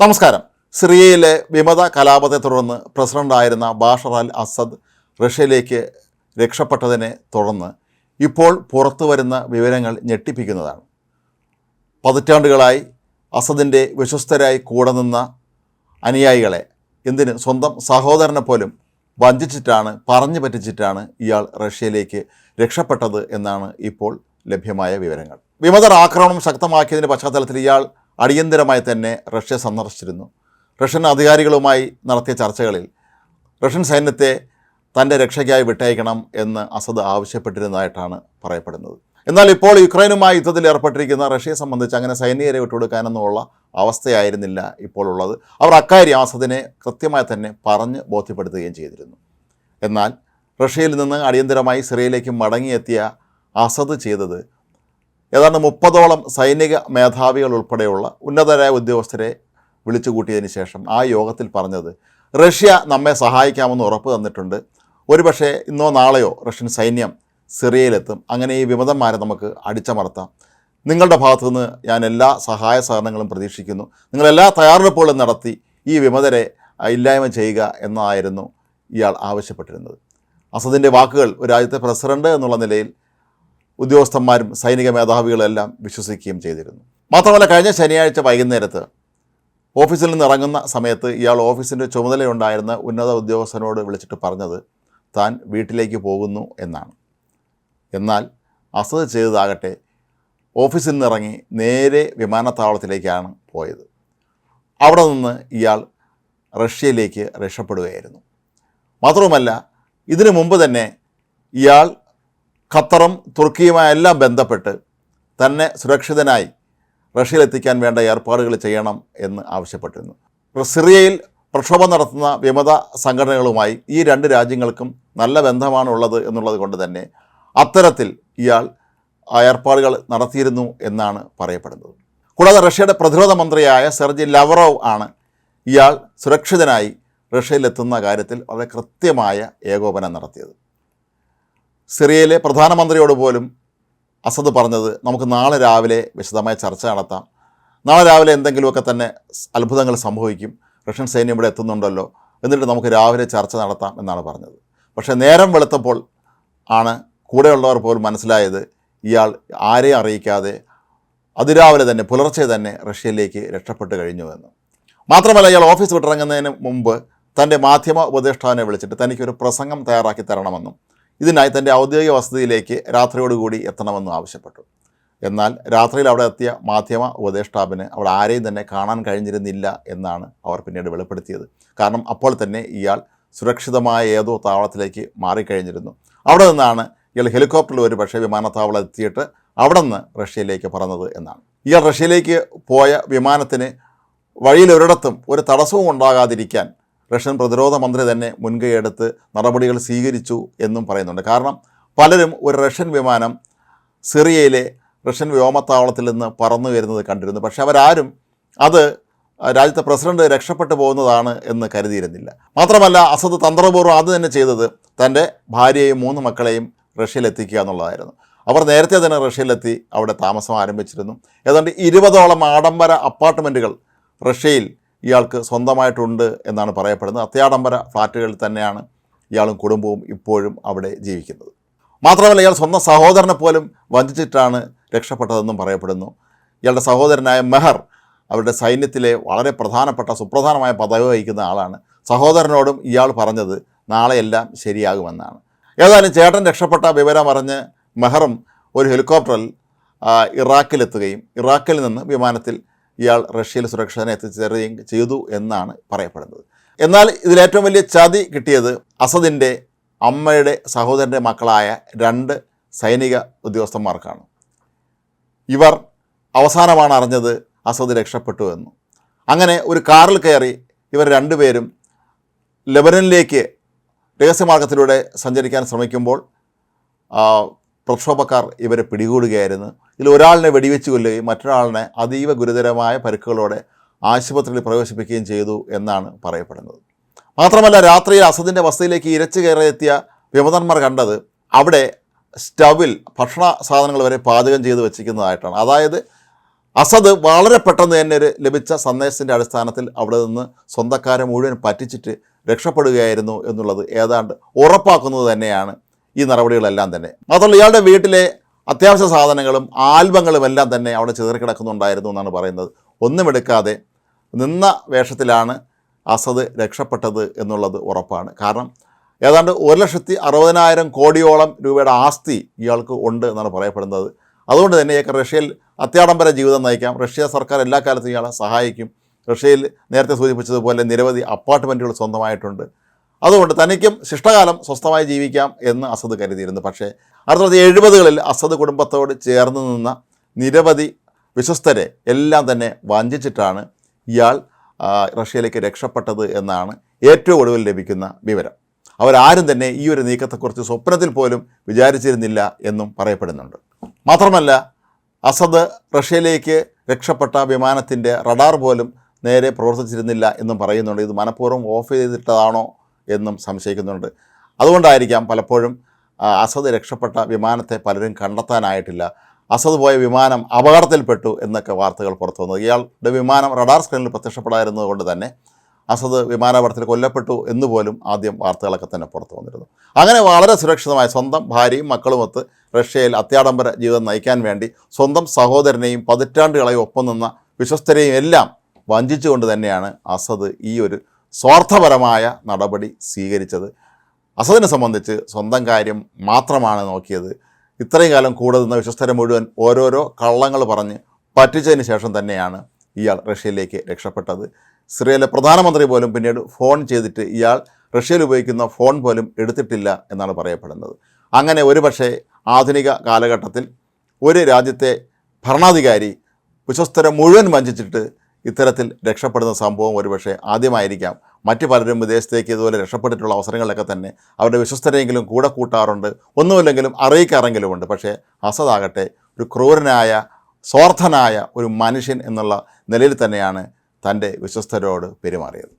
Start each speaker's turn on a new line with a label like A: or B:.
A: നമസ്കാരം. സിറിയയിലെ വിമത കലാപത്തെ തുടർന്ന് പ്രസിഡന്റായിരുന്ന ബാഷർ അൽ അസദ് റഷ്യയിലേക്ക് രക്ഷപ്പെട്ടതിനെ തുടർന്ന് ഇപ്പോൾ പുറത്തു വരുന്ന വിവരങ്ങൾ ഞെട്ടിപ്പിക്കുന്നതാണ്. പതിറ്റാണ്ടുകളായി അസദിന്റെ വിശ്വസ്തരായി കൂടെ നിന്ന അനുയായികളെ എന്തിന് സ്വന്തം സഹോദരനെ പോലും വഞ്ചിച്ചിട്ടാണ് പറഞ്ഞു പറ്റിച്ചിട്ടാണ് ഇയാൾ റഷ്യയിലേക്ക് രക്ഷപ്പെട്ടത് എന്നാണ് ഇപ്പോൾ ലഭ്യമായ വിവരങ്ങൾ. വിമതർ ആക്രമണം ശക്തമാക്കിയതിന്റെ പശ്ചാത്തലത്തിൽ ഇയാൾ അടിയന്തരമായി തന്നെ റഷ്യ സന്ദർശിച്ചിരുന്നു. റഷ്യൻ അധികാരികളുമായി നടത്തിയ ചർച്ചകളിൽ റഷ്യൻ സൈന്യത്തെ തന്റെ രക്ഷയ്ക്കായി വിട്ടയക്കണം എന്ന് അസദ് ആവശ്യപ്പെട്ടിരുന്നതായിട്ടാണ് പറയപ്പെടുന്നത്. എന്നാൽ ഇപ്പോൾ യുക്രൈനുമായി യുദ്ധത്തിൽ ഏർപ്പെട്ടിരിക്കുന്ന റഷ്യയെ സംബന്ധിച്ച് അങ്ങനെ സൈനികരെ വിട്ടുകൊടുക്കാനെന്നുള്ള അവസ്ഥയായിരുന്നില്ല ഇപ്പോൾ ഉള്ളത്. അവർ അക്കാര്യം അസദിനെ കൃത്യമായി തന്നെ പറഞ്ഞ് ബോധ്യപ്പെടുത്തുകയും ചെയ്തിരുന്നു. എന്നാൽ റഷ്യയിൽ നിന്ന് അടിയന്തരമായി സിറിയയിലേക്ക് മടങ്ങിയെത്തിയ അസദ് ചെയ്തത് ഏതാണ്ട് മുപ്പതോളം സൈനിക മേധാവികൾ ഉൾപ്പെടെയുള്ള ഉന്നതരായ ഉദ്യോഗസ്ഥരെ വിളിച്ചു കൂട്ടിയതിന് ശേഷം ആ യോഗത്തിൽ പറഞ്ഞത് റഷ്യ നമ്മെ സഹായിക്കാമെന്ന് ഉറപ്പ് തന്നിട്ടുണ്ട്. ഒരുപക്ഷെ ഇന്നോ നാളെയോ റഷ്യൻ സൈന്യം സിറിയയിലെത്തും. അങ്ങനെ ഈ വിമതന്മാരെ നമുക്ക് അടിച്ചമർത്താം. നിങ്ങളുടെ ഭാഗത്തു നിന്ന് ഞാൻ എല്ലാ സഹായ സഹകരണങ്ങളും പ്രതീക്ഷിക്കുന്നു. നിങ്ങളെല്ലാ തയ്യാറെടുപ്പുകളും നടത്തി ഈ വിമതരെ ഇല്ലായ്മ ചെയ്യുക എന്നായിരുന്നു ഇയാൾ ആവശ്യപ്പെട്ടിരുന്നത്. അസദിന്റെ വാക്കുകൾ ഒരു രാജ്യത്തെ പ്രസിഡന്റ് എന്നുള്ള നിലയിൽ ഉദ്യോഗസ്ഥന്മാരും സൈനിക മേധാവികളെല്ലാം വിശ്വസിക്കുകയും ചെയ്തിരുന്നു. മാത്രമല്ല കഴിഞ്ഞ ശനിയാഴ്ച വൈകുന്നേരത്ത് ഓഫീസിൽ നിന്ന് ഇറങ്ങുന്ന സമയത്ത് ഇയാൾ ഓഫീസിന്റെ ചുമതലയുണ്ടായിരുന്ന ഉന്നത ഉദ്യോഗസ്ഥനോട് വിളിച്ചിട്ട് പറഞ്ഞത് താൻ വീട്ടിലേക്ക് പോകുന്നു എന്നാണ്. എന്നാൽ അസത് ചെയ്തതാകട്ടെ ഓഫീസിൽ നിന്നിറങ്ങി നേരെ വിമാനത്താവളത്തിലേക്കാണ് പോയത്. അവിടെ നിന്ന് ഇയാൾ റഷ്യയിലേക്ക് രക്ഷപ്പെടുകയായിരുന്നു. മാത്രവുമല്ല ഇതിനു മുമ്പ് തന്നെ ഇയാൾ ഖത്തറും തുർക്കിയുമായെല്ലാം ബന്ധപ്പെട്ട് തന്നെ സുരക്ഷിതനായി റഷ്യയിലെത്തിക്കാൻ വേണ്ട ഏർപ്പാടുകൾ ചെയ്യണം എന്ന് ആവശ്യപ്പെട്ടിരുന്നു. സിറിയയിൽ പ്രക്ഷോഭം നടത്തുന്ന വിമത സംഘടനകളുമായി ഈ രണ്ട് രാജ്യങ്ങൾക്കും നല്ല ബന്ധമാണുള്ളത് എന്നുള്ളത് കൊണ്ട് തന്നെ അത്തരത്തിൽ ഇയാൾ ഏർപ്പാടുകൾ നടത്തിയിരുന്നു എന്നാണ് പറയപ്പെടുന്നത്. കൂടാതെ റഷ്യയുടെ പ്രതിരോധ മന്ത്രിയായ സെർജി ലവറോവ് ആണ് ഇയാൾ സുരക്ഷിതനായി റഷ്യയിലെത്തുന്ന കാര്യത്തിൽ വളരെ കൃത്യമായ ഏകോപനം നടത്തിയത്. സിറിയയിലെ പ്രധാനമന്ത്രിയോട് പോലും അസദ് പറഞ്ഞത് നമുക്ക് നാളെ രാവിലെ വിശദമായ ചർച്ച നടത്താം. നാളെ രാവിലെ എന്തെങ്കിലുമൊക്കെ തന്നെ അത്ഭുതങ്ങൾ സംഭവിക്കും. റഷ്യൻ സൈന്യം ഇവിടെ എത്തുന്നുണ്ടല്ലോ. എന്നിട്ട് നമുക്ക് രാവിലെ ചർച്ച നടത്താം എന്നാണ് പറഞ്ഞത്. പക്ഷേ നേരം വെളുത്തപ്പോൾ ആണ് കൂടെയുള്ളവർ പോലും മനസ്സിലായത് ഇയാൾ ആരെയും അറിയിക്കാതെ അതിരാവിലെ തന്നെ പുലർച്ചെ തന്നെ റഷ്യയിലേക്ക് രക്ഷപ്പെട്ട് കഴിഞ്ഞുവെന്ന് മാത്രമല്ല ഇയാൾ ഓഫീസ് വിട്ടിറങ്ങുന്നതിന് മുമ്പ് തന്റെ മാധ്യമ ഉപദേഷ്ടാവിനെ വിളിച്ചിട്ട് തനിക്കൊരു പ്രസംഗം തയ്യാറാക്കി തരണമെന്നും ഇതിനായി തന്റെ ഔദ്യോഗിക വസതിയിലേക്ക് രാത്രിയോടുകൂടി എത്തണമെന്നും ആവശ്യപ്പെട്ടു. എന്നാൽ രാത്രിയിൽ അവിടെ എത്തിയ മാധ്യമ ഉപദേഷ്ടാവിന് അവിടെ ആരെയും തന്നെ കാണാൻ കഴിഞ്ഞിരുന്നില്ല എന്നാണ് അവർ പിന്നീട് വെളിപ്പെടുത്തിയത്. കാരണം അപ്പോൾ തന്നെ ഇയാൾ സുരക്ഷിതമായ ഏതോ താവളത്തിലേക്ക് മാറിക്കഴിഞ്ഞിരുന്നു. അവിടെ നിന്നാണ് ഇയാൾ ഹെലികോപ്റ്ററിൽ ഒരു പക്ഷേ വിമാനത്താവളം എത്തിയിട്ട് അവിടെ നിന്ന് റഷ്യയിലേക്ക് പറന്നത് എന്നാണ്. ഇയാൾ റഷ്യയിലേക്ക് പോയ വിമാനത്തിന് വഴിയിലൊരിടത്തും ഒരു തടസ്സവും ഉണ്ടാകാതിരിക്കാൻ റഷ്യൻ പ്രതിരോധ മന്ത്രി തന്നെ മുൻകൈയെടുത്ത് നടപടികൾ സ്വീകരിച്ചു എന്നും പറയുന്നുണ്ട്. കാരണം പലരും ഒരു റഷ്യൻ വിമാനം സിറിയയിലെ റഷ്യൻ വ്യോമത്താവളത്തിൽ നിന്ന് പറന്നു വരുന്നത് കണ്ടിരുന്നു. പക്ഷേ അവരാരും അത് രാജ്യത്തെ പ്രസിഡന്റ് രക്ഷപ്പെട്ടു പോകുന്നതാണ് എന്ന് കരുതിയിരുന്നില്ല. മാത്രമല്ല അസദ് തന്ത്രപൂർവം അത് തന്നെ ചെയ്തത് തന്റെ ഭാര്യയെയും മൂന്ന് മക്കളെയും റഷ്യയിലെത്തിക്കുക എന്നുള്ളതായിരുന്നു. അവർ നേരത്തെ തന്നെ റഷ്യയിലെത്തി അവിടെ താമസം ആരംഭിച്ചിരുന്നു. ഏതാണ്ട് ഇരുപതോളം ആഡംബര അപ്പാർട്ട്മെന്റുകൾ റഷ്യയിൽ ഇയാൾക്ക് സ്വന്തമായിട്ടുണ്ട് എന്നാണ് പറയപ്പെടുന്നത്. അത്യാഡംബര ഫ്ലാറ്റുകളിൽ തന്നെയാണ് ഇയാളും കുടുംബവും ഇപ്പോഴും അവിടെ ജീവിക്കുന്നത്. മാത്രമല്ല ഇയാൾ സ്വന്തം സഹോദരനെ പോലും വഞ്ചിച്ചിട്ടാണ് രക്ഷപ്പെട്ടതെന്നും പറയപ്പെടുന്നു. ഇയാളുടെ സഹോദരനായ മെഹർ അവരുടെ സൈന്യത്തിലെ വളരെ പ്രധാനപ്പെട്ട സുപ്രധാനമായ പദവി വഹിക്കുന്ന ആളാണ്. സഹോദരനോടും ഇയാൾ പറഞ്ഞത് നാളെയെല്ലാം ശരിയാകുമെന്നാണ്. ഏതായാലും ചേട്ടൻ രക്ഷപ്പെട്ട വിവരം അറിഞ്ഞ് മെഹറും ഒരു ഹെലികോപ്റ്ററിൽ ഇറാഖിലെത്തുകയും ഇറാഖിൽ നിന്ന് വിമാനത്തിൽ ഇയാൾ റഷ്യയിൽ സുരക്ഷനെ എത്തിച്ചേരുകയും ചെയ്തു എന്നാണ് പറയപ്പെടുന്നത്. എന്നാൽ ഇതിലേറ്റവും വലിയ ചതി കിട്ടിയത് അസദിന്റെ അമ്മയുടെ സഹോദരന്റെ മക്കളായ രണ്ട് സൈനിക ഉദ്യോഗസ്ഥന്മാർക്കാണ്. ഇവർ അവസാനമാണ് അറിഞ്ഞത് അസദ് രക്ഷപ്പെട്ടു എന്ന്. അങ്ങനെ ഒരു കാറിൽ കയറി ഇവർ രണ്ടുപേരും ലെബനനിലേക്ക് രഹസ്യമാർഗത്തിലൂടെ സഞ്ചരിക്കാൻ ശ്രമിക്കുമ്പോൾ പ്രക്ഷോഭക്കാർ ഇവരെ പിടികൂടുകയായിരുന്നു. ഇതിൽ ഒരാളിനെ വെടിവെച്ച് കൊല്ലുകയും മറ്റൊരാളിനെ അതീവ ഗുരുതരമായ പരിക്കുകളോടെ ആശുപത്രിയിൽ പ്രവേശിപ്പിക്കുകയും ചെയ്തു എന്നാണ് പറയപ്പെടുന്നത്. മാത്രമല്ല രാത്രിയിൽ അസദിന്റെ വസതിയിലേക്ക് ഇരച്ചു കയറിയെത്തിയ വിമതന്മാർ കണ്ടത് അവിടെ സ്റ്റവിൽ ഭക്ഷണ സാധനങ്ങൾ വരെ പാചകം ചെയ്ത് വെച്ചിരിക്കുന്നതായിട്ടാണ്. അതായത് അസദ് വളരെ പെട്ടെന്ന് തന്നെ ഒരു ലഭിച്ച സന്ദേശത്തിന്റെ അടിസ്ഥാനത്തിൽ അവിടെ നിന്ന് സ്വന്തക്കാരെ മുഴുവൻ പറ്റിച്ചിട്ട് രക്ഷപ്പെടുകയായിരുന്നു എന്നുള്ളത് ഏതാണ്ട് ഉറപ്പാക്കുന്നത് തന്നെയാണ് ഈ നടപടികളെല്ലാം തന്നെ. മാത്രമല്ല ഇയാളുടെ വീട്ടിലെ അത്യാവശ്യ സാധനങ്ങളും ആൽബങ്ങളും എല്ലാം തന്നെ അവിടെ ചിതറിക്കിടക്കുന്നുണ്ടായിരുന്നു എന്നാണ് പറയുന്നത്. ഒന്നുമെടുക്കാതെ നിന്ന വേഷത്തിലാണ് അസദ് രക്ഷപ്പെട്ടത് എന്നുള്ളത് ഉറപ്പാണ്. കാരണം ഏതാണ്ട് ഒരു ലക്ഷത്തി അറുപതിനായിരം കോടിയോളം രൂപയുടെ ആസ്തി ഇയാൾക്ക് ഉണ്ട് എന്നാണ് പറയപ്പെടുന്നത്. അതുകൊണ്ട് തന്നെ ഇയാൾക്ക് റഷ്യയിൽ അത്യാഡംബര ജീവിതം നയിക്കാം. റഷ്യ സർക്കാർ എല്ലാ കാലത്തും ഇയാളെ സഹായിക്കും. റഷ്യയിൽ നേരത്തെ സൂചിപ്പിച്ചതുപോലെ നിരവധി അപ്പാർട്ട്മെന്റുകൾ സ്വന്തമായിട്ടുണ്ട്. അതുകൊണ്ട് തനിക്കും ശിഷ്ടകാലം സ്വസ്ഥമായി ജീവിക്കാം എന്ന് അസദ് കരുതിയിരുന്നു. പക്ഷേ ആയിരത്തി തൊള്ളായിരത്തി എഴുപതുകളിൽ അസദ് കുടുംബത്തോട് ചേർന്ന് നിന്ന നിരവധി വിശ്വസ്തരെ എല്ലാം തന്നെ വഞ്ചിച്ചിട്ടാണ് ഇയാൾ റഷ്യയിലേക്ക് രക്ഷപ്പെട്ടത് എന്നാണ് ഏറ്റവും ഒടുവിൽ ലഭിക്കുന്ന വിവരം. അവരാരും തന്നെ ഈ ഒരു നീക്കത്തെക്കുറിച്ച് സ്വപ്നത്തിൽ പോലും വിചാരിച്ചിരുന്നില്ല എന്നും പറയപ്പെടുന്നുണ്ട്. മാത്രമല്ല അസദ് റഷ്യയിലേക്ക് രക്ഷപ്പെട്ട വിമാനത്തിന്റെ റഡാർ പോലും നേരെ പ്രവർത്തിച്ചിരുന്നില്ല എന്നും പറയുന്നുണ്ട്. ഇത് മനഃപൂർവം ഓഫ് ചെയ്തിട്ടതാണോ എന്നും സംശയിക്കുന്നുണ്ട്. അതുകൊണ്ടായിരിക്കാം പലപ്പോഴും അസദ് രക്ഷപ്പെട്ട വിമാനത്തെ പലരും കണ്ടെത്താനായിട്ടില്ല. അസദ് പോയ വിമാനം അപകടത്തിൽപ്പെട്ടു എന്നൊക്കെ വാർത്തകൾ പുറത്തു വന്നത് ഇയാളുടെ വിമാനം റഡാർ സ്ക്രീനിൽ പ്രത്യക്ഷപ്പെടാതിരുന്നതുകൊണ്ട് തന്നെ അസദ് വിമാനാപകടത്തിൽ കൊല്ലപ്പെട്ടു എന്നുപോലും ആദ്യം വാർത്തകളൊക്കെ തന്നെ പുറത്തു വന്നിരുന്നു. അങ്ങനെ വളരെ സുരക്ഷിതമായി സ്വന്തം ഭാര്യയും മക്കളുമൊത്ത് റഷ്യയിൽ അത്യാഡംബര ജീവിതം നയിക്കാൻ വേണ്ടി സ്വന്തം സഹോദരനെയും പതിറ്റാണ്ടുകളെയും ഒപ്പം നിന്ന വിശ്വസ്തരെയും എല്ലാം വഞ്ചിച്ചുകൊണ്ട് തന്നെയാണ് അസദ് ഈ ഒരു സ്വാർത്ഥപരമായ നടപടി സ്വീകരിച്ചത് അസദിനെ സംബന്ധിച്ച് സ്വന്തം കാര്യം മാത്രമാണ് നോക്കിയത്. ഇത്രയും കാലം കൂടെ നിന്ന വിശ്വസ്തരെ മുഴുവൻ ഓരോരോ കള്ളങ്ങൾ പറഞ്ഞ് പറ്റിച്ചതിന് ശേഷം തന്നെയാണ് ഇയാൾ റഷ്യയിലേക്ക് രക്ഷപ്പെട്ടത്. സിറിയയിലെ പ്രധാനമന്ത്രി പോലും പിന്നീട് ഫോൺ ചെയ്തിട്ട് ഇയാൾ റഷ്യയിൽ ഉപയോഗിക്കുന്ന ഫോൺ പോലും എടുത്തിട്ടില്ല എന്നാണ് പറയപ്പെടുന്നത്. അങ്ങനെ ഒരുപക്ഷെ ആധുനിക കാലഘട്ടത്തിൽ ഒരു രാജ്യത്തെ ഭരണാധികാരി വിശ്വസ്തരെ മുഴുവൻ വഞ്ചിച്ചിട്ട് ഇത്തരത്തിൽ രക്ഷപ്പെടുന്ന സംഭവം ഒരുപക്ഷെ ആദ്യമായിരിക്കാം. മറ്റ് പലരും വിദേശത്തേക്ക് ഇതുപോലെ രക്ഷപ്പെട്ടിട്ടുള്ള അവസരങ്ങളിലൊക്കെ തന്നെ അവരുടെ വിശ്വസ്തരെങ്കിലും കൂടെ കൂട്ടാറുണ്ട്. ഒന്നുമില്ലെങ്കിലും അറിയിക്കാറെങ്കിലുമുണ്ട്. പക്ഷേ അസദാകട്ടെ ഒരു ക്രൂരനായ സ്വാർത്ഥനായ ഒരു മനുഷ്യൻ എന്നുള്ള നിലയിൽ തന്നെയാണ് തന്റെ വിശ്വസ്തരോട് പെരുമാറിയത്.